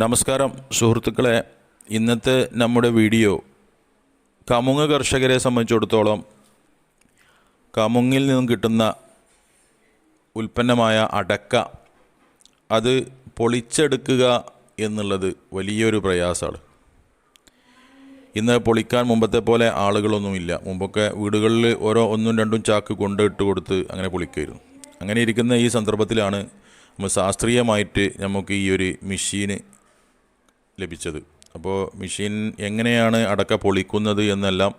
നമസ്കാരം സുഹൃത്തുക്കളെ. ഇന്നത്തെ നമ്മുടെ വീഡിയോ കമുങ്ങ് കർഷകരെ സംബന്ധിച്ചിടത്തോളം കമുങ്ങിൽ നിന്നും കിട്ടുന്ന ഉൽപ്പന്നമായ അടക്ക അത് പൊളിച്ചെടുക്കുക എന്നുള്ളത് വലിയൊരു പ്രയാസമാണ്. ഇന്ന് പൊളിക്കാൻ മുമ്പത്തെ പോലെ ആളുകളൊന്നുമില്ല. മുമ്പൊക്കെ വീടുകളിൽ ഓരോ ഒന്നും രണ്ടും ചാക്ക് കൊണ്ടിട്ട് കൊടുത്ത് അങ്ങനെ പൊളിക്കുമായിരുന്നു. അങ്ങനെ ഇരിക്കുന്ന ഈ സന്ദർഭത്തിലാണ് നമ്മൾ ശാസ്ത്രീയമായിട്ട് നമുക്ക് ഈ ഒരു മെഷീന് ലഭിച്ചത്. അപ്പോൾ മെഷീൻ എങ്ങനെയാണ് അടക്ക പൊളിക്കുന്നത് എന്നെല്ലാം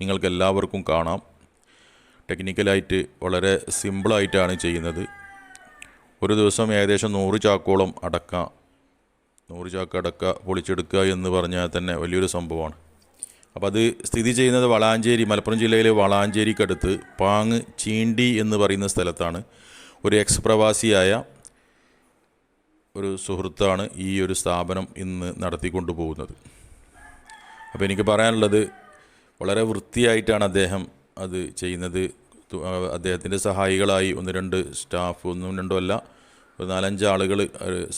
നിങ്ങൾക്ക് എല്ലാവർക്കും കാണാം. ടെക്നിക്കലായിട്ട് വളരെ സിമ്പിളായിട്ടാണ് ചെയ്യുന്നത്. ഒരു ദിവസം ഏകദേശം നൂറ് ചാക്കോളം അടക്ക നൂറ് ചാക്ക് അടക്ക പൊളിച്ചെടുക്കുക എന്ന് പറഞ്ഞാൽ തന്നെ വലിയൊരു സംഭവമാണ്. അപ്പോൾ അത് സ്ഥിതി ചെയ്യുന്നത് വളാഞ്ചേരി മലപ്പുറം ജില്ലയിലെ വളാഞ്ചേരിക്കടുത്ത് പാങ് ചീണ്ടി എന്ന് പറയുന്ന സ്ഥലത്താണ്. ഒരു എക്സ് പ്രവാസിയായ ഒരു സുഹൃത്താണ് ഈ ഒരു സ്ഥാപനം ഇന്ന് നടത്തിക്കൊണ്ടു പോകുന്നത് അപ്പോൾ എനിക്ക് പറയാനുള്ളത് വളരെ വൃത്തിയായിട്ടാണ് അദ്ദേഹം അത് ചെയ്യുന്നത്. അദ്ദേഹത്തിന്റെ സഹായികളായി ഒന്ന് രണ്ട് സ്റ്റാഫ് ഒന്നും രണ്ടും അല്ല ഒരു നാലഞ്ച് ആളുകൾ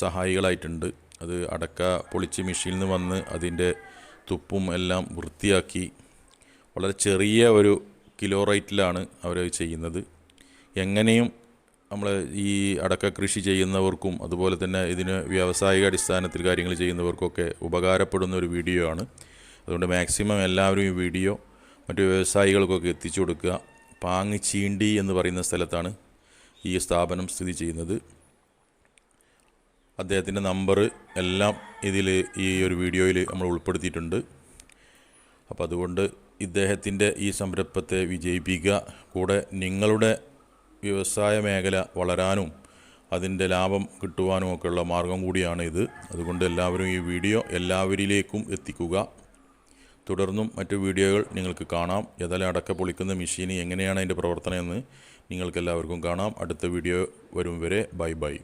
സഹായികളായിട്ടുണ്ട്. അത് അടക്ക പൊളിച്ച് മെഷീനിൽ നിന്ന് വന്ന് അതിന്റെ തുപ്പും എല്ലാം വൃത്തിയാക്കി വളരെ ചെറിയ ഒരു കിലോ റേറ്റിലാണ് അവർ ചെയ്യുന്നത്. എങ്ങനെയും നമ്മൾ ഈ അടക്ക കൃഷി ചെയ്യുന്നവർക്കും അതുപോലെ തന്നെ ഇതിന് വ്യാവസായിക അടിസ്ഥാനത്തിൽ കാര്യങ്ങൾ ചെയ്യുന്നവർക്കൊക്കെ ഉപകാരപ്പെടുന്ന ഒരു വീഡിയോ ആണ്. അതുകൊണ്ട് മാക്സിമം എല്ലാവരും ഈ വീഡിയോ മറ്റ് വ്യവസായികൾക്കൊക്കെ എത്തിച്ചു കൊടുക്കുക. പാങ് ചീണ്ടി എന്ന് പറയുന്ന സ്ഥലത്താണ് ഈ സ്ഥാപനം സ്ഥിതി ചെയ്യുന്നത്. അദ്ദേഹത്തിന്റെ നമ്പർ എല്ലാം ഇതിൽ ഈ ഒരു വീഡിയോയിൽ നമ്മൾ ഉൾപ്പെടുത്തിയിട്ടുണ്ട്. അപ്പോൾ അതുകൊണ്ട് ഇദ്ദേഹത്തിന്റെ ഈ സംരംഭത്തെ വിജയിപ്പിക്കുക. കൂടെ നിങ്ങളുടെ വ്യവസായ മേഖല വളരാനും അതിന്റെ ലാഭം കിട്ടുവാനും ഒക്കെയുള്ള മാർഗം കൂടിയാണ് ഇത്. അതുകൊണ്ട് എല്ലാവരും ഈ വീഡിയോ എല്ലാവരിലേക്കും എത്തിക്കുക. തുടർന്നും മറ്റു വീഡിയോകൾ നിങ്ങൾക്ക് കാണാം. ഏതായാലും അടക്ക പൊളിക്കുന്ന മെഷീൻ എങ്ങനെയാണ് അതിന്റെ പ്രവർത്തനം എന്ന് നിങ്ങൾക്ക് എല്ലാവർക്കും കാണാം. അടുത്ത വീഡിയോ വരും വരെ. Bye bye.